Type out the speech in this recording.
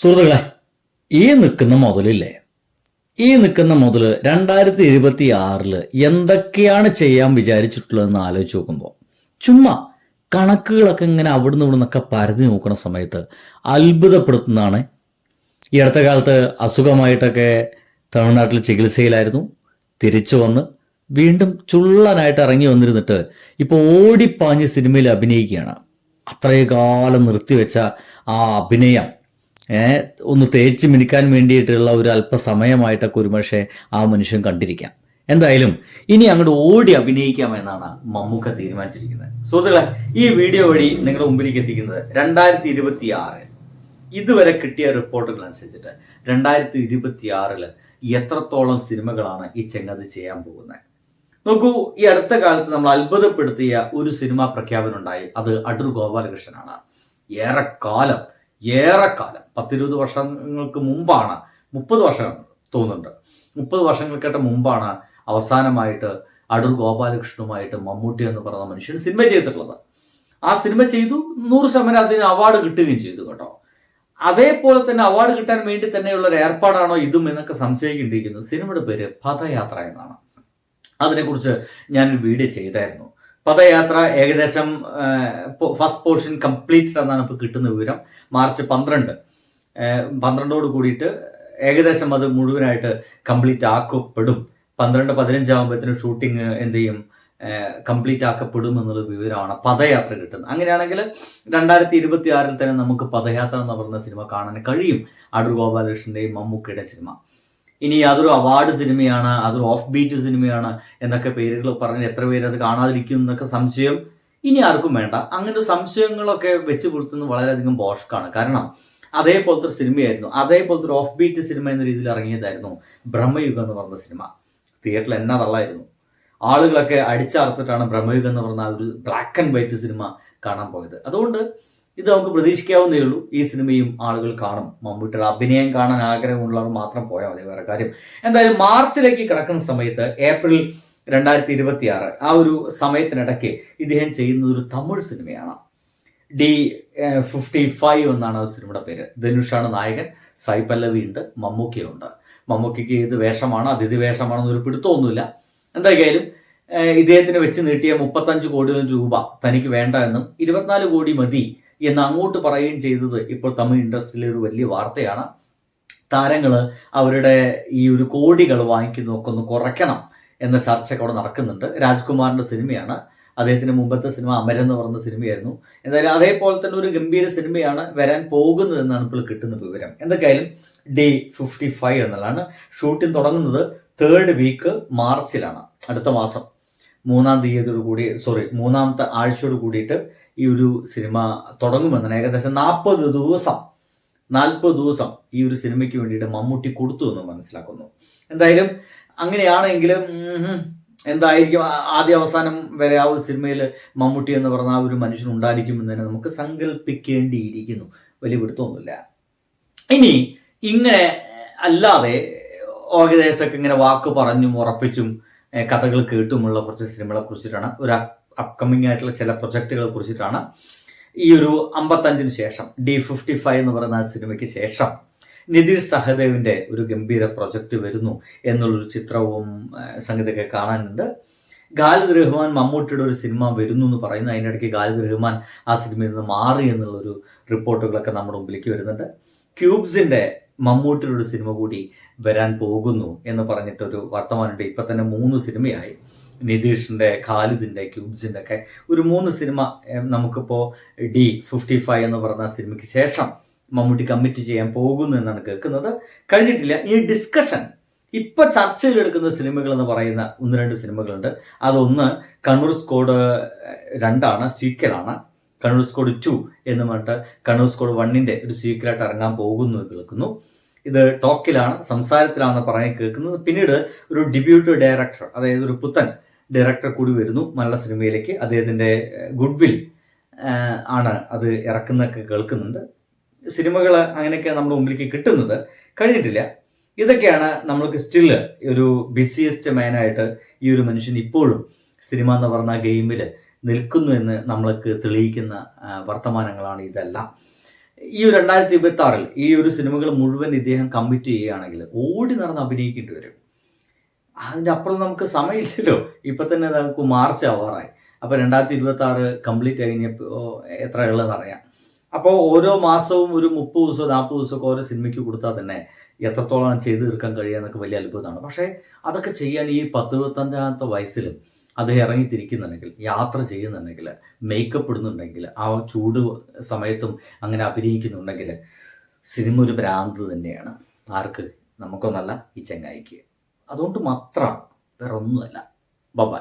സുഹൃത്തുക്കളെ ഈ നിൽക്കുന്ന മുതലില്ലേ? ഈ നിൽക്കുന്ന മുതൽ രണ്ടായിരത്തി ഇരുപത്തി ആറിൽ എന്തൊക്കെയാണ് ചെയ്യാൻ വിചാരിച്ചിട്ടുള്ളതെന്ന് ആലോചിച്ച് നോക്കുമ്പോൾ ചുമ്മാ കണക്കുകളൊക്കെ ഇങ്ങനെ അവിടുന്ന് ഇവിടുന്നൊക്കെ പരതി നോക്കുന്ന സമയത്ത് അത്ഭുതപ്പെടുത്തുന്നതാണ്. ഈ അടുത്ത കാലത്ത് അസുഖമായിട്ടൊക്കെ തമിഴ്നാട്ടിൽ ചികിത്സയിലായിരുന്നു. തിരിച്ചു വന്ന് വീണ്ടും ചുള്ളനായിട്ട് ഇറങ്ങി വന്നിരുന്നിട്ട് ഇപ്പോൾ ഓടിപ്പാഞ്ഞ് സിനിമയിൽ അഭിനയിക്കുകയാണ്. അത്രയും കാലം നിർത്തിവെച്ച ആ അഭിനയം ഒന്ന് തേച്ച് മിടിക്കാൻ വേണ്ടിയിട്ടുള്ള ഒരു അല്പസമയമായിട്ടൊക്കെ ഒരു പക്ഷേ ആ മനുഷ്യൻ കണ്ടിരിക്കാം. എന്തായാലും ഇനി അങ്ങോട്ട് ഓടി അഭിനയിക്കാം എന്നാണ് മമ്മൂക്ക തീരുമാനിച്ചിരിക്കുന്നത്. സുഹൃത്തുക്കളെ ഈ വീഡിയോ വഴി നിങ്ങളുടെ മുമ്പിലേക്ക് എത്തിക്കുന്നത് രണ്ടായിരത്തി ഇരുപത്തി ആറ് ഇതുവരെ കിട്ടിയ റിപ്പോർട്ടുകൾ അനുസരിച്ചിട്ട് രണ്ടായിരത്തി ഇരുപത്തി ആറിൽ എത്രത്തോളം സിനിമകളാണ് ഈ ചെങ്ങത് ചെയ്യാൻ പോകുന്നത്? നോക്കൂ ഈ അടുത്ത കാലത്ത് നമ്മൾ അത്ഭുതപ്പെടുത്തിയ ഒരു സിനിമ പ്രഖ്യാപനം ഉണ്ടായി. അത് അടൂർ ഗോപാലകൃഷ്ണനാണ്. ഏറെക്കാലം ഏറെക്കാലം. പത്തിരുപത് വർഷങ്ങൾക്ക് മുമ്പാണ് മുപ്പത് വർഷം തോന്നുന്നുണ്ട്. മുപ്പത് വർഷങ്ങൾക്കേട്ട മുമ്പാണ് അവസാനമായിട്ട് അടൂർ ഗോപാലകൃഷ്ണനുമായിട്ട് മമ്മൂട്ടി എന്ന് പറയുന്ന മനുഷ്യൻ സിനിമ ചെയ്തിട്ടുള്ളത്. ആ സിനിമ ചെയ്തു നൂറ് ശതമാനം അതിന് അവാർഡ് കിട്ടുകയും ചെയ്തു കേട്ടോ. അതേപോലെ തന്നെ അവാർഡ് കിട്ടാൻ വേണ്ടി തന്നെയുള്ള ഒരു ഏർപ്പാടാണോ ഇതും എന്നൊക്കെ സംശയിക്കേണ്ടിയിരിക്കുന്നു. സിനിമയുടെ പേര് പദയാത്ര എന്നാണ്. അതിനെക്കുറിച്ച് ഞാൻ വീഡിയോ ചെയ്തായിരുന്നു. പദയാത്ര ഏകദേശം ഫസ്റ്റ് പോർഷൻ കംപ്ലീറ്റഡ് എന്നാണ് ഇപ്പോൾ കിട്ടുന്ന വിവരം. മാർച്ച് പന്ത്രണ്ട്. പന്ത്രണ്ടോട് കൂടിയിട്ട് ഏകദേശം അത് മുഴുവനായിട്ട് കംപ്ലീറ്റ് ആക്കപ്പെടും. പന്ത്രണ്ട് പതിനഞ്ചാകുമ്പോഴത്തേനും ഷൂട്ടിംഗ് എന്ത് ചെയ്യും? കംപ്ലീറ്റ് ആക്കപ്പെടും എന്നുള്ള വിവരമാണ് പദയാത്ര കിട്ടുന്നത്. അങ്ങനെയാണെങ്കിൽ രണ്ടായിരത്തി ഇരുപത്തി ആറിൽ തന്നെ നമുക്ക് പദയാത്ര എന്ന് പറയുന്ന സിനിമ കാണാൻ കഴിയും. അടൂർ ഗോപാലകൃഷ്ണന്റെയും മമ്മൂക്കയുടെ സിനിമ. ഇനി അതൊരു അവാർഡ് സിനിമയാണ് അതൊരു ഓഫ് ബീറ്റ് സിനിമയാണ് എന്നൊക്കെ പേരുകൾ പറഞ്ഞ് എത്ര പേര് അത് കാണാതിരിക്കും എന്നൊക്കെ സംശയം ഇനി ആർക്കും വേണ്ട. അങ്ങനെ സംശയങ്ങളൊക്കെ വെച്ച് പുലർത്തുന്നത് വളരെയധികം പോഷക്കാണ് കാരണം അതേപോലത്തെ ഒരു സിനിമയായിരുന്നു. അതേപോലത്തെ ഒരു ഓഫ് ബീറ്റ് സിനിമ എന്ന രീതിയിൽ ഇറങ്ങിയതായിരുന്നു ബ്രഹ്മയുഗം എന്ന് പറഞ്ഞ സിനിമ. തിയേറ്ററിൽ എന്നാ തള്ളായിരുന്നു. ആളുകളൊക്കെ അടിച്ചർത്തിട്ടാണ് ബ്രഹ്മയുഗം എന്ന് പറഞ്ഞ ഒരു ബ്ലാക്ക് ആൻഡ് വൈറ്റ് സിനിമ കാണാൻ പോയത്. അതുകൊണ്ട് ഇത് നമുക്ക് പ്രതീക്ഷിക്കാവുന്നേ ഉള്ളൂ. ഈ സിനിമയും ആളുകൾ കാണും. മമ്മൂട്ടിയുടെ അഭിനയം കാണാൻ ആഗ്രഹമുള്ളവർ മാത്രം പോയാൽ മതി വേറെ കാര്യം. എന്തായാലും മാർച്ചിലേക്ക് കിടക്കുന്ന സമയത്ത് ഏപ്രിൽ രണ്ടായിരത്തി ഇരുപത്തി ആറ് ആ ഒരു സമയത്തിനിടയ്ക്ക് ഇദ്ദേഹം ചെയ്യുന്ന ഒരു തമിഴ് സിനിമയാണ്. ഡി ഫിഫ്റ്റി ഫൈവ് എന്നാണ് ആ സിനിമയുടെ പേര്. ധനുഷാണ് നായകൻ സായി പല്ലവി ഉണ്ട് മമ്മൂക്കയുണ്ട് മമ്മൂക്കയ്ക്ക് ഏത് വേഷമാണ് അതിഥി വേഷമാണെന്നൊരു പിടുത്തമൊന്നുമില്ല. എന്തായാലും ഇദ്ദേഹത്തിന് വെച്ച് നീട്ടിയ മുപ്പത്തഞ്ച് കോടി രൂപ തനിക്ക് വേണ്ട എന്നും ഇരുപത്തിനാല് കോടി മതി എന്ന് അങ്ങോട്ട് പറയുകയും ചെയ്തത് ഇപ്പോൾ തമിഴ് ഇൻഡസ്ട്രിയിലെ ഒരു വലിയ വാർത്തയാണ്. താരങ്ങൾ അവരുടെ ഈ ഒരു കോടികൾ വാങ്ങിക്കുന്നതൊക്കെ ഒന്ന് കുറയ്ക്കണം എന്ന ചർച്ചയൊക്കെ അവിടെ നടക്കുന്നുണ്ട്. രാജ്കുമാറിന്റെ സിനിമയാണ്. അദ്ദേഹത്തിന് മുമ്പത്തെ സിനിമ അമരൻ എന്ന് പറഞ്ഞ സിനിമയായിരുന്നു. എന്തായാലും അതേപോലെ തന്നെ ഒരു ഗംഭീര സിനിമയാണ് വരാൻ പോകുന്നത് എന്നാണ് ഇപ്പോൾ കിട്ടുന്ന വിവരം. എന്തൊക്കെയായാലും ഡേ ഫിഫ്റ്റി ഫൈവ് എന്നുള്ളതാണ്. ഷൂട്ടിംഗ് തുടങ്ങുന്നത് തേർഡ് വീക്ക് മാർച്ചിലാണ്. അടുത്ത മാസം. മൂന്നാം തീയതിയോട് കൂടി സോറി മൂന്നാമത്തെ ആഴ്ചയോട് കൂടിയിട്ട് ഈ ഒരു സിനിമ തുടങ്ങുമെന്നാണ് ഏകദേശം നാൽപ്പത് ദിവസം നാൽപ്പത് ദിവസം ഈ ഒരു സിനിമയ്ക്ക് വേണ്ടിയിട്ട് മമ്മൂട്ടി കൊടുത്തു എന്ന് മനസ്സിലാക്കുന്നു. എന്തായാലും അങ്ങനെയാണെങ്കിലും എന്തായിരിക്കും ആദ്യ അവസാനം വരെ ആ ഒരു സിനിമയിൽ മമ്മൂട്ടി എന്ന് പറഞ്ഞ ആ ഒരു മനുഷ്യൻ ഉണ്ടായിരിക്കും എന്ന് തന്നെ നമുക്ക് സങ്കല്പിക്കേണ്ടിയിരിക്കുന്നു വലിയ പിടുത്തമൊന്നുമില്ല. ഇനി ഇങ്ങനെ അല്ലാതെ ഏകദേശമൊക്കെ ഇങ്ങനെ വാക്ക് പറഞ്ഞും ഉറപ്പിച്ചും കഥകൾ കേട്ടുമുള്ള കുറച്ച് സിനിമകളെ കുറിച്ചിട്ടാണ് ഒരു അപ്കമിങ് ആയിട്ടുള്ള ചില പ്രൊജക്റ്റുകളെ കുറിച്ചിട്ടാണ് ഈ ഒരു അമ്പത്തഞ്ചിന് ശേഷം ഡി ഫിഫ്റ്റി ഫൈവ് എന്ന് പറയുന്ന ആ സിനിമയ്ക്ക് ശേഷം നിതീഷ് സഹദേവിന്റെ ഒരു ഗംഭീര പ്രൊജക്റ്റ് വരുന്നു എന്നുള്ളൊരു ചിത്രവും സംഗീതമൊക്കെ കാണാനുണ്ട്. ഖാലിദ് റഹ്മാൻ മമ്മൂട്ടിയുടെ ഒരു സിനിമ വരുന്നു എന്ന് പറയുന്നു. അതിനിടയ്ക്ക് ഖാലിദ് റഹ്മാൻ ആ സിനിമയിൽ നിന്ന് മാറി എന്നുള്ളൊരു റിപ്പോർട്ടുകളൊക്കെ നമ്മുടെ മുമ്പിലേക്ക് വരുന്നുണ്ട്. ക്യൂബ്സിന്റെ മമ്മൂട്ടിയുടെ സിനിമ കൂടി വരാൻ പോകുന്നു എന്ന് പറഞ്ഞിട്ടൊരു വർത്തമാനമുണ്ട്. ഇപ്പം തന്നെ മൂന്ന് സിനിമയായി. നിതീഷിന്റെ ഖാലിദിന്റെ ക്യൂബ്സിന്റെ ഒക്കെ ഒരു മൂന്ന് സിനിമ നമുക്കിപ്പോൾ നമുക്കിപ്പോ ഡി ഫിഫ്റ്റി ഫൈവ് എന്ന് പറഞ്ഞ സിനിമയ്ക്ക് ശേഷം മമ്മൂട്ടി കമ്മിറ്റ് ചെയ്യാൻ പോകുന്നു എന്നാണ് കേൾക്കുന്നത്. കഴിഞ്ഞിട്ടില്ല. ഈ ഡിസ്കഷൻ ഇപ്പൊ ചർച്ചയിലെടുക്കുന്ന സിനിമകൾ എന്ന് പറയുന്ന ഒന്ന് രണ്ട് സിനിമകളുണ്ട്. അതൊന്ന് കണ്ണൂർ സ്കോഡ് രണ്ടാണ് സീക്വലാണ്. കണ്ണൂർ സ്കോഡ് ടു എന്ന് പറഞ്ഞിട്ട് കണ്ണൂർ സ്കോഡ് വണ്ണിന്റെ ഒരു സീക്രട്ട് ഇറങ്ങാൻ പോകുന്നു കേൾക്കുന്നു. ഇത് ടോക്കിലാണ് സംസാരത്തിലാണെന്ന് പറയാൻ കേൾക്കുന്നത്. പിന്നീട് ഒരു ഡെബ്യൂട്ട് ഡയറക്ടർ അതായത് ഒരു പുത്തൻ ഡയറക്ടർ കൂടി വരുന്നു മലയാള സിനിമയിലേക്ക്. അദ്ദേഹത്തിന്റെ ഗുഡ് വിൽ ആണ് അത് ഇറക്കുന്നൊക്കെ കേൾക്കുന്നുണ്ട്. സിനിമകൾ അങ്ങനെയൊക്കെ നമ്മുടെ മുമ്പിലേക്ക് കിട്ടുന്നത് കഴിഞ്ഞിട്ടില്ല. ഇതൊക്കെയാണ് നമ്മൾക്ക് സ്റ്റിൽ ഒരു ബിസിയസ്റ്റ് മാനായിട്ട് ഈ ഒരു മനുഷ്യൻ ഇപ്പോഴും സിനിമ എന്ന് പറഞ്ഞ ഗെയിമിൽ നിൽക്കുന്നു എന്ന് നമ്മൾക്ക് തെളിയിക്കുന്ന വർത്തമാനങ്ങളാണ് ഇതെല്ലാം. ഈ ഒരു രണ്ടായിരത്തി ഇരുപത്തി ആറിൽ ഈ ഒരു സിനിമകൾ മുഴുവൻ ഇദ്ദേഹം കമ്മിറ്റ് ചെയ്യുകയാണെങ്കിൽ ഓടി നടന്ന് അഭിനയിക്കേണ്ടി വരും. അതിന്റെ അപ്പുറം നമുക്ക് സമയമില്ലല്ലോ. ഇപ്പം തന്നെ നമുക്ക് മാർച്ച് ആവാറായി. അപ്പോൾ രണ്ടായിരത്തി ഇരുപത്തി ആറ് കംപ്ലീറ്റ് കഴിഞ്ഞപ്പോൾ എത്ര ഉള്ളതെന്ന് അറിയാം. അപ്പോൾ ഓരോ മാസവും ഒരു മുപ്പത് ദിവസമോ നാൽപ്പത് ദിവസമൊക്കെ ഓരോ സിനിമയ്ക്ക് കൊടുത്താൽ തന്നെ എത്രത്തോളം ചെയ്തു തീർക്കാൻ കഴിയുക എന്നൊക്കെ വലിയ അത്ഭുതമാണ്. പക്ഷേ അതൊക്കെ ചെയ്യാൻ ഈ പത്തിരുപത്തഞ്ചാമത്തെ വയസ്സിലും അദ്ദേഹം ഇറങ്ങിത്തിരിക്കുന്നുണ്ടെങ്കിൽ യാത്ര ചെയ്യുന്നുണ്ടെങ്കിൽ മേക്കപ്പ് ഇടുന്നുണ്ടെങ്കിൽ ആ ചൂട് സമയത്തും അങ്ങനെ അഭിനയിക്കുന്നുണ്ടെങ്കിൽ സിനിമ ഒരു ഭ്രാന്ത് തന്നെയാണ്. ആർക്ക്? നമുക്കൊന്നല്ല ഈ ചെങ്ങായിക്ക്. അതുകൊണ്ട് മാത്രമാണ് വേറെ ഒന്നുമല്ല ബബായ്